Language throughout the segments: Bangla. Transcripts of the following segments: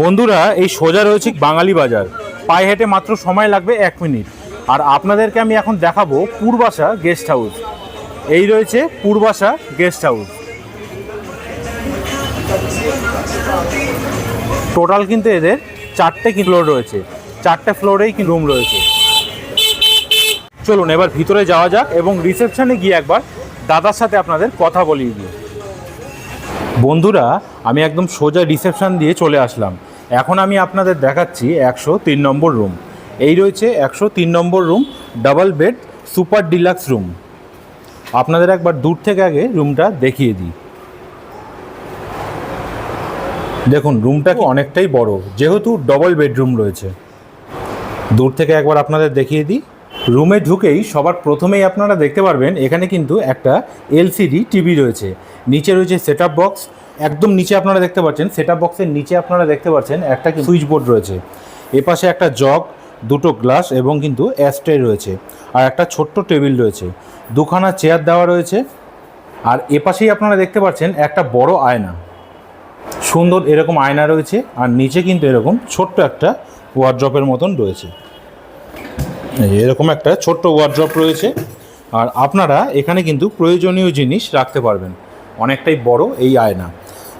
বন্ধুরা, এই সোজা রয়েছে বাঙালি বাজার। পায়ে হেঁটে মাত্র সময় লাগবে এক মিনিট। আর আপনাদেরকে আমি এখন দেখাবো পূর্বাশা গেস্ট হাউস এই রয়েছে পূর্বাশা গেস্ট হাউস টোটাল কিন্তু এদের চারটে ফ্লোর রয়েছে? চারটে ফ্লোরেই কি রুম রয়েছে? চলুন, এবার ভিতরে যাওয়া যাক এবং রিসেপশনে গিয়ে একবার দাদার সাথে আপনাদের কথা বলিয়ে দিই। বন্ধুরা, আমি একদম সোজা রিসেপশন দিয়ে চলে আসলাম। এখন আমি আপনাদের দেখাচ্ছি একশো তিন নম্বর রুম। এই রয়েছে একশো তিন number room, double bed, super deluxe room. আপনাদের একবার দূর থেকে আগে রুমটা দেখিয়ে দিই। দেখুন, রুমটা অনেকটাই বড়, যেহেতু ডবল বেডরুম রয়েছে। দূর থেকে একবার আপনাদের দেখিয়ে দিই। রুমে ঢুকেই সবার প্রথমেই আপনারা দেখতে পারবেন, এখানে কিন্তু একটা এলসিডি টিভি রয়েছে। নিচে রয়েছে সেট বক্স, একদম নিচে আপনারা দেখতে পাচ্ছেন সেট বক্সের নিচে আপনারা দেখতে পাচ্ছেন একটা সুইচ বোর্ড রয়েছে। এপাশে একটা জগ, দুটো গ্লাস এবং কিন্তু অ্যাস্ট্রে রয়েছে আর একটা ছোট্ট টেবিল রয়েছে। দুখানা চেয়ার দেওয়া রয়েছে আর এপাশেই আপনারা দেখতে পাচ্ছেন একটা বড় আয়না। সুন্দর এরকম আয়না রয়েছে আর নিচে কিন্তু এরকম ছোট্ট একটা ওয়ার্ড্রপের মতন রয়েছে। এরকম একটা ছোট্ট ওয়ার্ড্রপ রয়েছে। আর আপনারা এখানে কিন্তু প্রয়োজনীয় জিনিস রাখতে পারবেন। অনেকটাই বড় এই আয়না।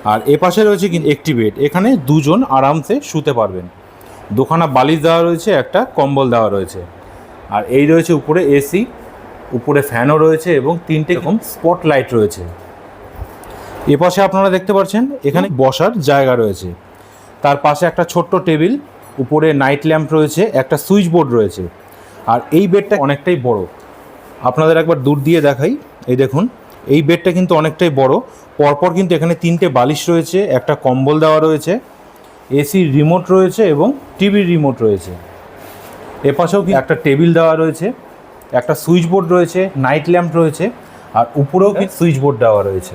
আর এ পাশে রয়েছে কিন্তু একটি বেড এখানে দুজন আরামসে শুতে পারবেন। দুখানা বালিশ দেওয়া রয়েছে একটা কম্বল দেওয়া রয়েছে। আর এই রয়েছে উপরে এসি উপরে ফ্যানও রয়েছে এবং তিনটে এরকম স্পট লাইট রয়েছে। এ পাশে আপনারা দেখতে পাচ্ছেন এখানে বসার জায়গা রয়েছে। তার পাশে একটা ছোট্ট টেবিল উপরে নাইট ল্যাম্প রয়েছে একটা সুইচ বোর্ড রয়েছে। আর এই বেডটা অনেকটাই বড়। আপনাদের একবার দূর দিয়ে দেখাই। এই দেখুন, এই বেডটা কিন্তু অনেকটাই বড়। পরপর কিন্তু এখানে তিনটে বালিশ রয়েছে, একটা কম্বল দেওয়া রয়েছে এসির রিমোট রয়েছে এবং টিভির রিমোট রয়েছে। এপাশেও কি একটা টেবিল দেওয়া রয়েছে, একটা সুইচ বোর্ড রয়েছে, নাইট ল্যাম্প রয়েছে, আর উপরেও কি সুইচ বোর্ড দেওয়া রয়েছে।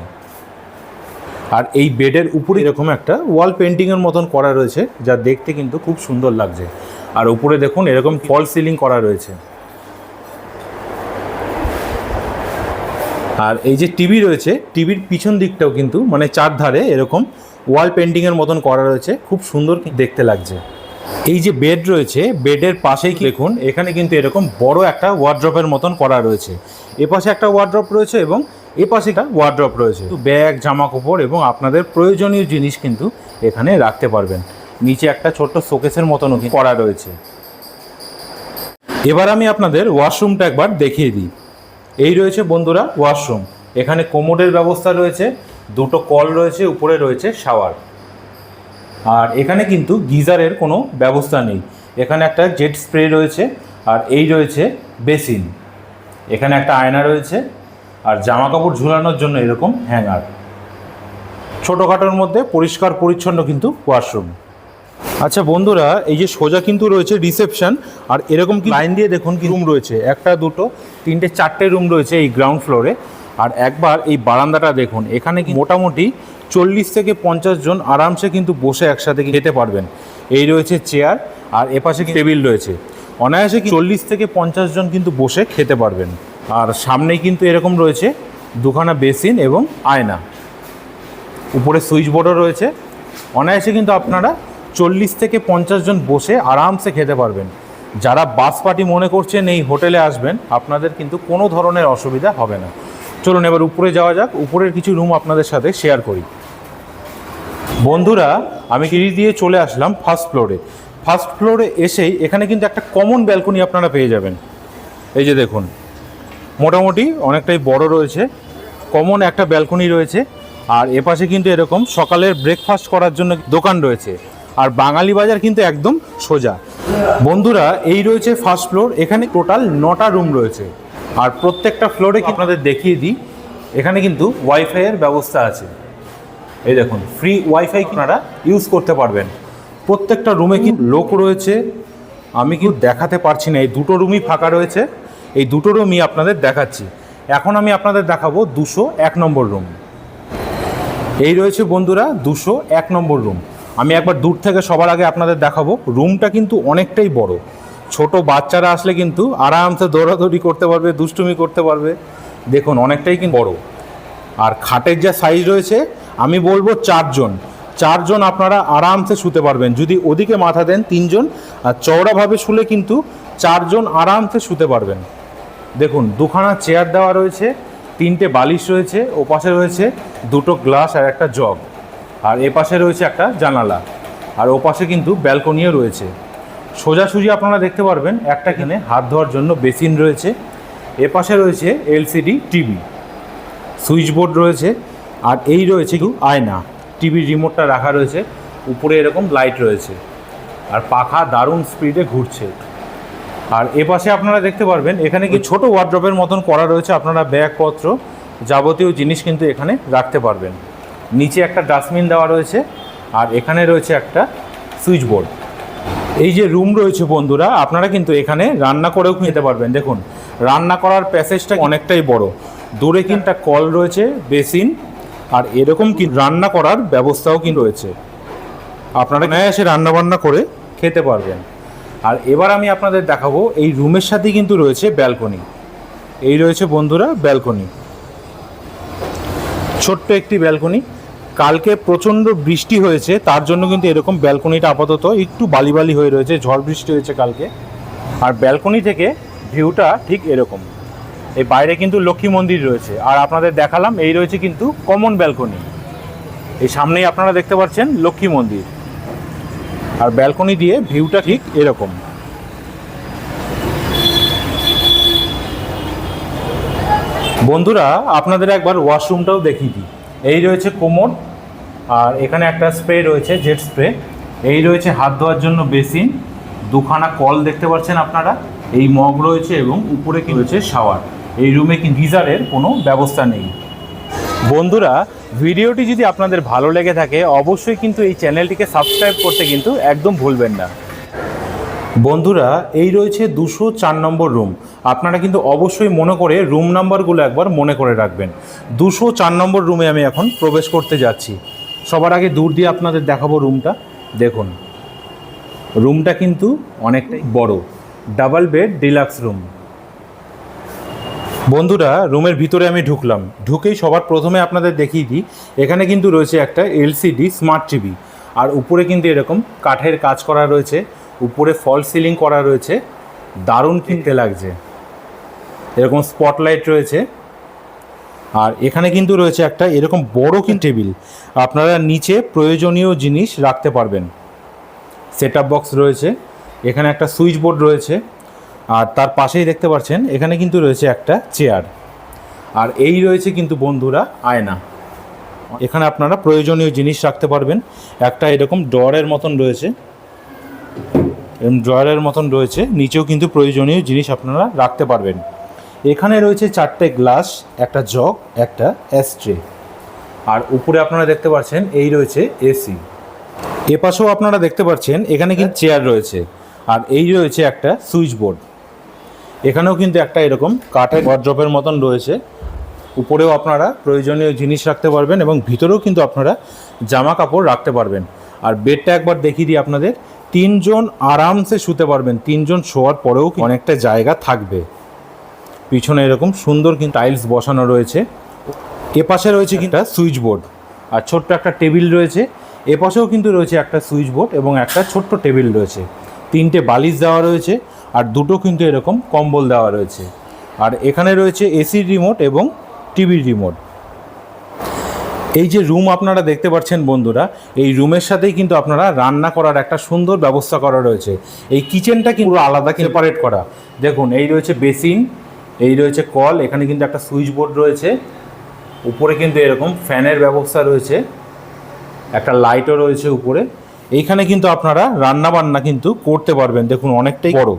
আর এই বেডের উপরে এরকম একটা ওয়াল পেন্টিংয়ের মতন করা রয়েছে, যা দেখতে কিন্তু খুব সুন্দর লাগছে। আর উপরে দেখুন এরকম ফল সিলিং করা রয়েছে। আর এই যে টিভি রয়েছে, টিভির পিছন দিকটাও কিন্তু মানে চারধারে এরকম ওয়াল পেন্টিংয়ের মতন করা রয়েছে, খুব সুন্দর দেখতে লাগছে। এই যে বেড রয়েছে, বেডের পাশেই দেখুন, এখানে কিন্তু এরকম বড় একটা ওয়ার্ড্রপের মতন করা রয়েছে। এ পাশে একটা ওয়ার্ড্রপ রয়েছে এবং এ পাশে একটা ওয়ার্ড্রপ রয়েছে। ব্যাগ, জামা কাপড় এবং আপনাদের প্রয়োজনীয় জিনিস কিন্তু এখানে রাখতে পারবেন। নিচে একটা ছোট্ট শোকেসের মতন করা রয়েছে। এবার আমি আপনাদের ওয়াশরুমটা একবার দেখিয়ে দিই। এই রয়েছে বন্ধুরা ওয়াশরুম। এখানে কোমোডের ব্যবস্থা রয়েছে, দুটো কল রয়েছে, উপরে রয়েছে শাওয়ার। আর এখানে কিন্তু গিজারের কোনো ব্যবস্থা নেই। এখানে একটা জেট স্প্রে রয়েছে, আর এই রয়েছে বেসিন। এখানে একটা আয়না রয়েছে, আর জামা কাপড় ঝুলানোর জন্য এরকম হ্যাঙ্গার। ছোটোখাটোর মধ্যে পরিষ্কার পরিচ্ছন্ন কিন্তু ওয়াশরুম। আচ্ছা বন্ধুরা এই যে সোজা কিন্তু রয়েছে রিসেপশন আর এরকম কি লাইন দিয়ে দেখুন কি রুম রয়েছে একটা দুটো তিনটে চারটে রুম রয়েছে এই গ্রাউন্ড ফ্লোরে আর একবার এই বারান্দাটা দেখুন এখানে কি মোটামুটি চল্লিশ থেকে পঞ্চাশ জন আরামসে কিন্তু বসে একসাথে খেতে পারবেন। এই রয়েছে চেয়ার আর এপাশে টেবিল রয়েছে। অনায়াসে কি চল্লিশ থেকে পঞ্চাশ জন কিন্তু বসে খেতে পারবেন। আর সামনেই কিন্তু এরকম রয়েছে দুখানা বেসিন এবং আয়না। উপরে সুইচ বোর্ডও রয়েছে। অনায়াসে কিন্তু আপনারা চল্লিশ থেকে পঞ্চাশ জন বসে আরামসে খেতে পারবেন। যারা বাস পার্টি মনে করছেন এই হোটেলে আসবেন, আপনাদের কিন্তু কোনো ধরনের অসুবিধা হবে না। চলুন এবার উপরে যাওয়া যাক। উপরের কিছু রুম আপনাদের সাথে শেয়ার করি। বন্ধুরা, আমি সিঁড়ি দিয়ে চলে আসলাম ফার্স্ট ফ্লোরে। ফার্স্ট ফ্লোরে এসেই এখানে কিন্তু একটা কমন ব্যালকনি আপনারা পেয়ে যাবেন। এই যে দেখুন, মোটামুটি অনেকটাই বড় রয়েছে, কমন একটা ব্যালকনি রয়েছে, আর এপাশে কিন্তু এরকম সকালের ব্রেকফাস্ট করার জন্য দোকান রয়েছে। আর বাঙালি বাজার কিন্তু একদম সোজা। বন্ধুরা, এই রয়েছে ফার্স্ট ফ্লোর এখানে টোটাল নটা রুম রয়েছে। আর প্রত্যেকটা ফ্লোরে কি আপনাদের দেখিয়ে দিই, এখানে কিন্তু ওয়াইফাইয়ের ব্যবস্থা আছে। এই দেখুন ফ্রি ওয়াইফাই আপনারা ইউজ করতে পারবেন। প্রত্যেকটা রুমে কি লোক রয়েছে, আমি কিন্তু দেখাতে পারছি না, এই দুটো রুমই ফাঁকা রয়েছে। এই দুটো রুমই আপনাদের দেখাচ্ছি। এখন আমি আপনাদের দেখাবো দুশো এক নম্বর রুম এই রয়েছে বন্ধুরা, দুশো এক নম্বর রুম আমি একবার দূর থেকে সবার আগে আপনাদের দেখাবো। রুমটা কিন্তু অনেকটাই বড়। ছোট বাচ্চারা আসলে কিন্তু আরামসে দৌড়াদৌড়ি করতে পারবে, দুষ্টুমি করতে পারবে। দেখুন, অনেকটাই কিন্তু বড়। আর খাটের যা সাইজ রয়েছে, আমি বলব চারজন। চারজন আপনারা আরামসে শুতে পারবেন। যদি ওদিকে মাথা দেন তিনজন, আর চওড়াভাবে শুলে কিন্তু চারজন আরামসে শুতে পারবেন। দেখুন, দুখানা চেয়ার দেওয়া রয়েছে, তিনটে বালিশ রয়েছে ও পাশে রয়েছে দুটো গ্লাস আর একটা জগ আর এ পাশে রয়েছে একটা জানালা। আর ও পাশে কিন্তু ব্যালকনিও রয়েছে। সোজাসুজি আপনারা দেখতে পারবেন একটা কিনে হাত ধোয়ার জন্য বেসিন রয়েছে। এ পাশে রয়েছে এলসিডি টিভি। সুইচ বোর্ড রয়েছে আর এই রয়েছে কি আয়না। টিভির রিমোটটা রাখা রয়েছে। উপরে এরকম লাইট রয়েছে। আর পাখা দারুণ স্পিডে ঘুরছে। আর এ পাশে আপনারা দেখতে পারবেন এখানে কি ছোট ওয়ার্ড্রপের মতন করা রয়েছে আপনারা ব্যাগপত্র যাবতীয় জিনিস কিন্তু এখানে রাখতে পারবেন। নিচে একটা ডাস্টবিন দেওয়া রয়েছে আর এখানে রয়েছে একটা সুইচ বোর্ড এই যে রুম রয়েছে বন্ধুরা, আপনারা কিন্তু এখানে রান্না করেও নিতে পারবেন। দেখুন, রান্না করার প্যাসেজটা অনেকটাই বড়। দূরে কিন্তু কল রয়েছে, বেসিন, আর এরকম কি রান্না করার ব্যবস্থাও কিন্তু রয়েছে। আপনারা এসে রান্না বান্না করে খেতে পারবেন। আর এবার আমি আপনাদের দেখাবো, এই রুমের সাথেই কিন্তু রয়েছে ব্যালকনি। এই রয়েছে বন্ধুরা, ব্যালকনি। ছোট্ট একটি ব্যালকনি। কালকে প্রচণ্ড বৃষ্টি হয়েছে, তার জন্য কিন্তু এরকম ব্যালকনিটা আপাতত একটু বালি বালি হয়ে রয়েছে, ঝড় বৃষ্টি হয়েছে কালকে। আর ব্যালকনি থেকে ভিউটা ঠিক এরকম। এই বাইরে কিন্তু লক্ষ্মী মন্দির রয়েছে। আর আপনাদের দেখালাম, এই রয়েছে কিন্তু কমন ব্যালকনি। এই সামনেই আপনারা দেখতে পাচ্ছেন লক্ষ্মী মন্দির। আর ব্যালকনি দিয়ে ভিউটা ঠিক এরকম। বন্ধুরা, আপনাদের একবার ওয়াশরুমটাও দেখিয়ে দিই। এই রয়েছে কোমর। আর এখানে একটা স্প্রে রয়েছে জেট স্প্রে এই রয়েছে হাত ধোয়ার জন্য বেসিন। দুখানা কল দেখতে পাচ্ছেন আপনারা। এই মগ রয়েছে এবং উপরে কি রয়েছে শাওয়ার। এই রুমে কি গিজারের কোনো ব্যবস্থা নেই। বন্ধুরা, ভিডিওটি যদি আপনাদের ভালো লেগে থাকে, অবশ্যই কিন্তু এই চ্যানেলটিকে সাবস্ক্রাইব করতে কিন্তু একদম ভুলবেন না। বন্ধুরা, এই রয়েছে দুশো চার নম্বর রুম। আপনারা কিন্তু অবশ্যই মনে করে রুম নাম্বারগুলো একবার মনে করে রাখবেন। দুশো চার নম্বর রুমে আমি এখন প্রবেশ করতে যাচ্ছি। সবার আগে দূর দিয়ে আপনাদের দেখাবো রুমটা। দেখুন, রুমটা কিন্তু অনেকটাই বড়। Double bed, deluxe room. বন্ধুরা, রুমের ভিতরে আমি ঢুকলাম। ঢুকেই সবার প্রথমে আপনাদের দেখিয়ে দিই, এখানে কিন্তু রয়েছে একটা এলসিডি, স্মার্ট টিভি। আর উপরে কিন্তু এরকম কাঠের কাজ করা রয়েছে, উপরে ফল সিলিং করা রয়েছে। দারুণ কিনতে লাগছে। এরকম স্পটলাইট রয়েছে। আর এখানে কিন্তু রয়েছে একটা এরকম বড় কি টেবিল। আপনারা নিচে প্রয়োজনীয় জিনিস রাখতে পারবেন। সেট বক্স রয়েছে, এখানে একটা সুইচ বোর্ড রয়েছে, আর তার পাশেই দেখতে পাচ্ছেন, এখানে কিন্তু রয়েছে একটা চেয়ার। আর এই রয়েছে কিন্তু বন্ধুরা আয়না। এখানে আপনারা প্রয়োজনীয় জিনিস রাখতে পারবেন। একটা এরকম ড্রয়ারের মতন রয়েছে। এরকম ড্রয়ারের মতন রয়েছে। নিচেও কিন্তু প্রয়োজনীয় জিনিস আপনারা রাখতে পারবেন। এখানে রয়েছে চারটে গ্লাস, একটা জগ, একটা অ্যাস্ট্রে আর উপরে আপনারা দেখতে পাচ্ছেন, এই রয়েছে এসি এ পাশেও আপনারা দেখতে পাচ্ছেন, এখানে কিন্তু চেয়ার রয়েছে, আর এই রয়েছে একটা সুইচ বোর্ড এখানেও কিন্তু একটা এরকম কাঠের ওয়ার্ড্রপের মতন রয়েছে। উপরেও আপনারা প্রয়োজনীয় জিনিস রাখতে পারবেন এবং ভিতরেও কিন্তু আপনারা জামা কাপড় রাখতে পারবেন। আর বেডটা একবার দেখিয়ে দিই আপনাদের, তিনজন আরামসে শুতে পারবেন, তিনজন শোয়ার পরেও অনেকটা জায়গা থাকবে। পিছনে এরকম সুন্দর কিন্তু টাইলস বসানো রয়েছে। এ পাশে রয়েছে কিন্তু সুইচ বোর্ড আর ছোট্ট একটা টেবিল রয়েছে। এ পাশেও কিন্তু রয়েছে একটা সুইচ বোর্ড এবং একটা ছোট্ট টেবিল রয়েছে। তিনটে বালিশ দেওয়া রয়েছে আর দুটো কিন্তু এরকম কম্বল দেওয়া রয়েছে। আর এখানে রয়েছে এসির রিমোট এবং টিভির রিমোট এই যে রুম আপনারা দেখতে পাচ্ছেন বন্ধুরা এই রুমের সাথেই কিন্তু আপনারা রান্না করার একটা সুন্দর ব্যবস্থা করা রয়েছে। এই কিচেনটা কিন্তু আলাদা সেপারেট করা। দেখুন এই রয়েছে বেসিন এই রয়েছে কল, এখানে কিন্তু একটা সুইচ বোর্ড রয়েছে। উপরে কিন্তু এরকম ফ্যানের ব্যবস্থা রয়েছে। একটা লাইটও রয়েছে উপরে। এইখানে কিন্তু আপনারা রান্না বান্না কিন্তু করতে পারবেন। দেখুন, অনেকটাই বড়।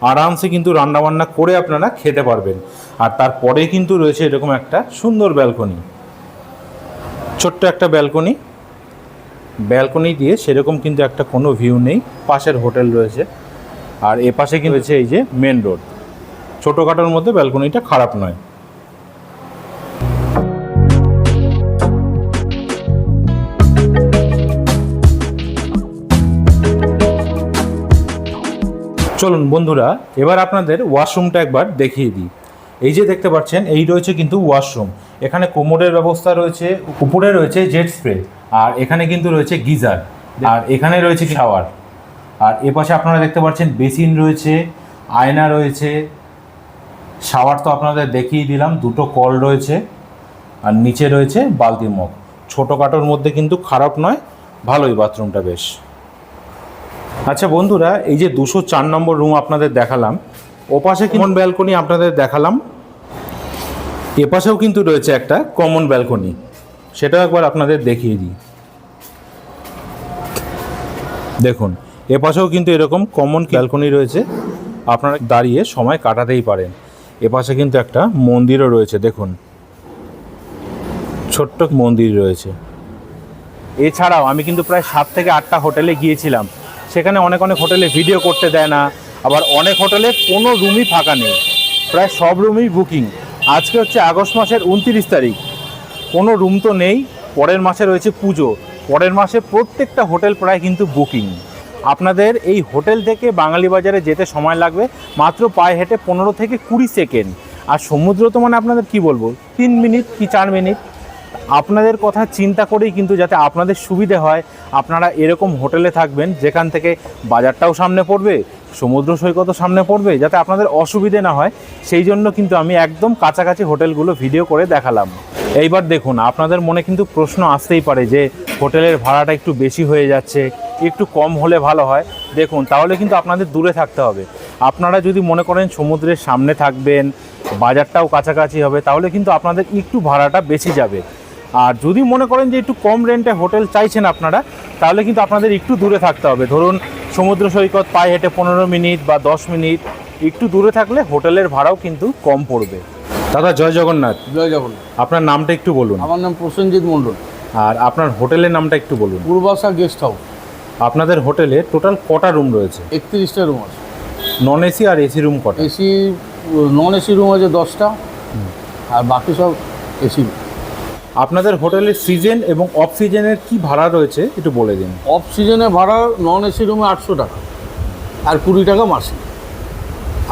আরামসে কিন্তু রান্না বান্না করে আপনারা খেতে পারবেন। আর তারপরে কিন্তু রয়েছে এরকম একটা সুন্দর ব্যালকনি। ছোট্ট একটা ব্যালকনি। ব্যালকনি দিয়ে সেরকম কিন্তু একটা কোনো ভিউ নেই। পাশের হোটেল রয়েছে। আর এ পাশে কিন্তু রয়েছে এই যে মেন রোড। ছোটোখাটোর মধ্যে ব্যালকনিটা খারাপ নয়। চলুন বন্ধুরা, এবার আপনাদের ওয়াশরুমটা একবার দেখিয়ে দিই। এই যে দেখতে পাচ্ছেন, এই রয়েছে কিন্তু ওয়াশরুম। এখানে কোমোডের ব্যবস্থা রয়েছে, উপরে রয়েছে জেট স্প্রে, আর এখানে কিন্তু রয়েছে গিজার, আর এখানে রয়েছে শাওয়ার। আর এপাশে আপনারা দেখতে পাচ্ছেন, বেসিন রয়েছে, আয়না রয়েছে শাওয়ার তো আপনাদের দেখিয়ে দিলাম, দুটো কল রয়েছে আর নিচে রয়েছে বালতি মগ। ছোটোখাটোর মধ্যে কিন্তু খারাপ নয়, ভালোই বাথরুমটা বেশ। আচ্ছা বন্ধুরা, এই যে দুশো চার নম্বর রুম আপনাদের দেখালাম, ওপাশে কেমন ব্যালকনি আপনাদের দেখালাম, এপাশেও কিন্তু রয়েছে একটা কমন ব্যালকনি সেটাও একবার আপনাদের দেখিয়ে দিই। দেখুন, এপাশেও কিন্তু এরকম কমন ব্যালকনি রয়েছে, আপনারা দাঁড়িয়ে সময় কাটাতেই পারেন। এপাশে কিন্তু একটা মন্দিরও রয়েছে, দেখুন। ছোট্ট মন্দির রয়েছে। এছাড়াও আমি কিন্তু প্রায় সাত থেকে আটটা হোটেলে গিয়েছিলাম। সেখানে অনেক অনেক হোটেলে ভিডিও করতে দেয় না, আবার অনেক হোটেলে কোনো রুমই ফাঁকা নেই। প্রায় সব রুমই বুকিং। আজকে হচ্ছে আগস্ট মাসের উনত্রিশ তারিখ। কোনো রুম তো নেই, পরের মাসে রয়েছে পুজো। পরের মাসে প্রত্যেকটা হোটেল প্রায় কিন্তু বুকিং। আপনাদের এই হোটেল থেকে বাঙালি বাজারে যেতে সময় লাগবে মাত্র পায়ে হেঁটে পনেরো থেকে কুড়ি সেকেন্ড। আর সমুদ্র তো মানে আপনাদের কি বলব? তিন মিনিট কি চার মিনিট? আপনাদের কথা চিন্তা করেই কিন্তু যাতে আপনাদের সুবিধে হয়, আপনারা এরকম হোটেলে থাকবেন যেখান থেকে বাজারটাও সামনে পড়বে সমুদ্র সৈকতও সামনে পড়বে যাতে আপনাদের অসুবিধে না হয়। সেই জন্য কিন্তু আমি একদম কাছাকাছি হোটেলগুলো ভিডিও করে দেখালাম। এইবার দেখুন, আপনাদের মনে কিন্তু প্রশ্ন আসতেই পারে যে হোটেলের ভাড়াটা একটু বেশি হয়ে যাচ্ছে, একটু কম হলে ভালো হয়। দেখুন, তাহলে কিন্তু আপনাদের দূরে থাকতে হবে। আপনারা যদি মনে করেন সমুদ্রের সামনে থাকবেন, বাজারটাও কাছাকাছি হবে, তাহলে কিন্তু আপনাদের একটু ভাড়াটা বেশি যাবে। আর যদি মনে করেন যে একটু কম রেন্টে হোটেল চাইছেন আপনারা, তাহলে কিন্তু আপনাদের একটু দূরে থাকতে হবে। ধরুন সমুদ্র সৈকত পায়ে হেঁটে পনেরো মিনিট বা দশ মিনিট একটু দূরে থাকলে হোটেলের ভাড়াও কিন্তু কম পড়বে। দাদা জয় জগন্নাথ। জয় জগন্নাথ। আপনার নামটা একটু বলুন। আমার নাম প্রসেনজিৎ মণ্ডল। আর আপনার হোটেলের নামটা একটু বলুন। Purbasha guest house. আপনাদের হোটেলে টোটাল কটা রুম রয়েছে? একত্রিশটা রুম আছে। নন এসি আর এসি রুম কটা? এসি নন এসি রুম আছে দশটা আর বাকি সব এসি। আপনাদের হোটেলের সিজন এবং অফ সিজনের কি ভাড়া রয়েছে একটু বলে দিন। অফ সিজনে ভাড়া নন এসি রুমে আটশো টাকা আর কুড়ি টাকা মাসিক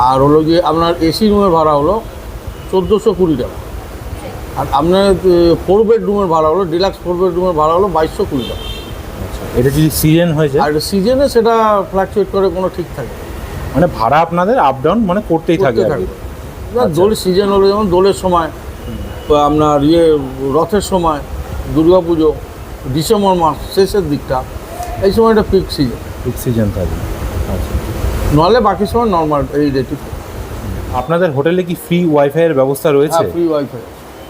আর হলো গিয়ে আপনার এসি রুমের ভাড়া হলো চোদ্দোশো কুড়ি টাকা। আর আপনার ফোর বেডরুমের ভাড়া হলো ডিলাক্স ফোর বেডরুমের ভাড়া হলো বাইশশো কুড়ি টাকা। এটা যদি সিজন হয়েছে? আর সিজনে সেটা ফ্ল্যাকচুয়েট করে কোনো ঠিক থাকে মানে ভাড়া আপনাদের আপ ডাউন মানে করতেই থাকে দোল সিজন হলো যেমন দোলের সময়। আপনার ইয়ে রথের সময় দুর্গা পুজো ডিসেম্বর মাস শেষের দিকটা এই সময় সময়টা পিক সিজন পিক সিজন থাকে আচ্ছা। নাহলে বাকি সময় নর্মাল এই রেটই আপনাদের হোটেলে কি ফ্রি ওয়াইফাই এর ব্যবস্থা রয়েছে? হ্যাঁ ফ্রি ওয়াইফাই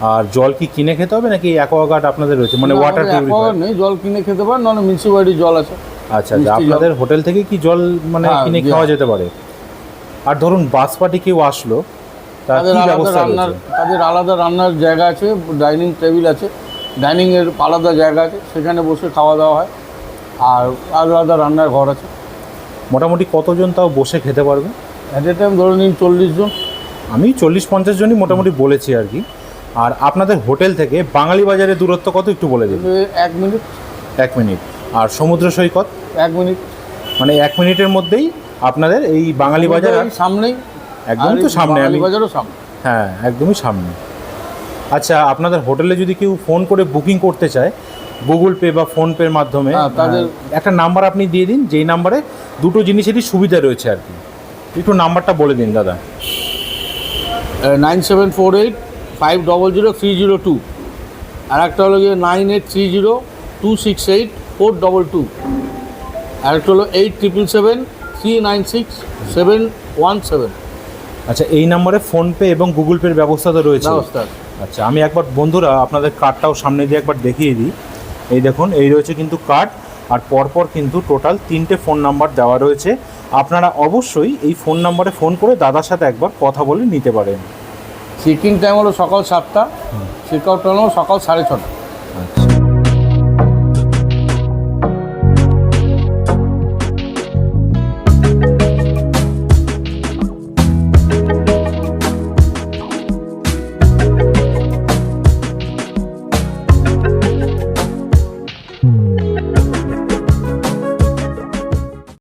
আর জল কি কিনে খেতে হবে নাকি অ্যাকোয়াগার্ড আপনাদের রয়েছে? মানে ওয়াটার পিউরিফায়ার নেই জল কিনে খেতে পারেন নাহলে মিউনিসিপ্যালিটির জল আছে। আচ্ছা আচ্ছা। আপনাদের হোটেল থেকে কি জল মানে হ্যাঁ, কিনে খাওয়া যেতে পারে? আর ধরুন বাস পার্টি কেউ আসলো তাদের আলাদা রান্নার তাদের আলাদা রান্নার জায়গা আছে ডাইনিং টেবিল আছে ডাইনিংয়ের আলাদা জায়গা আছে সেখানে বসে খাওয়া দাওয়া হয় আর আলাদা রান্নার ঘর আছে। মোটামুটি কতজন তাও বসে খেতে পারবে? অ্যাট এ টাইম ধরে নিন চল্লিশ জন। আমি চল্লিশ পঞ্চাশ জনই মোটামুটি বলেছি আর কি। আর আপনাদের হোটেল থেকে বাঙালি বাজারের দূরত্ব কত একটু বলে দিন। এক মিনিট। এক মিনিট। আর সমুদ্র সৈকত? এক মিনিট। মানে এক মিনিটের মধ্যেই আপনাদের এই বাঙালি বাজার সামনেই একদমই তো সামনে বাজারও সামনে। হ্যাঁ একদমই সামনে। আচ্ছা আপনাদের হোটেলে যদি কেউ ফোন করে বুকিং করতে চায় গুগল পে বা ফোনপের মাধ্যমে হ্যাঁ, তাদের- একটা নাম্বার আপনি দিয়ে দিন যেই নাম্বারে দুটো জিনিসেরই সুবিধা রয়েছে আর কি। একটু নাম্বারটা বলে দিন দাদা। Nine seven four eight five double zero three zero two. আর একটা হলো গিয়ে nine eight three zero two six eight four double two. আর একটা হলো eight triple seven three nine six seven one seven. আচ্ছা এই নাম্বারে ফোনপে এবং গুগল পের ব্যবস্থা তো রয়েছে। আচ্ছা আমি একবার বন্ধুরা আপনাদের কার্ডটাও সামনে দিয়ে একবার দেখিয়ে দিই। এই দেখুন এই রয়েছে কিন্তু কার্ড আর পরপর কিন্তু টোটাল তিনটে ফোন নাম্বার দেওয়া রয়েছে। আপনারা অবশ্যই এই ফোন নাম্বারে ফোন করে দাদার সাথে একবার কথা বলে নিতে পারেন। চেকিং টাইম হলো সকাল সাতটা চেক আউট টাইম হলো সকাল সাড়ে ছটা।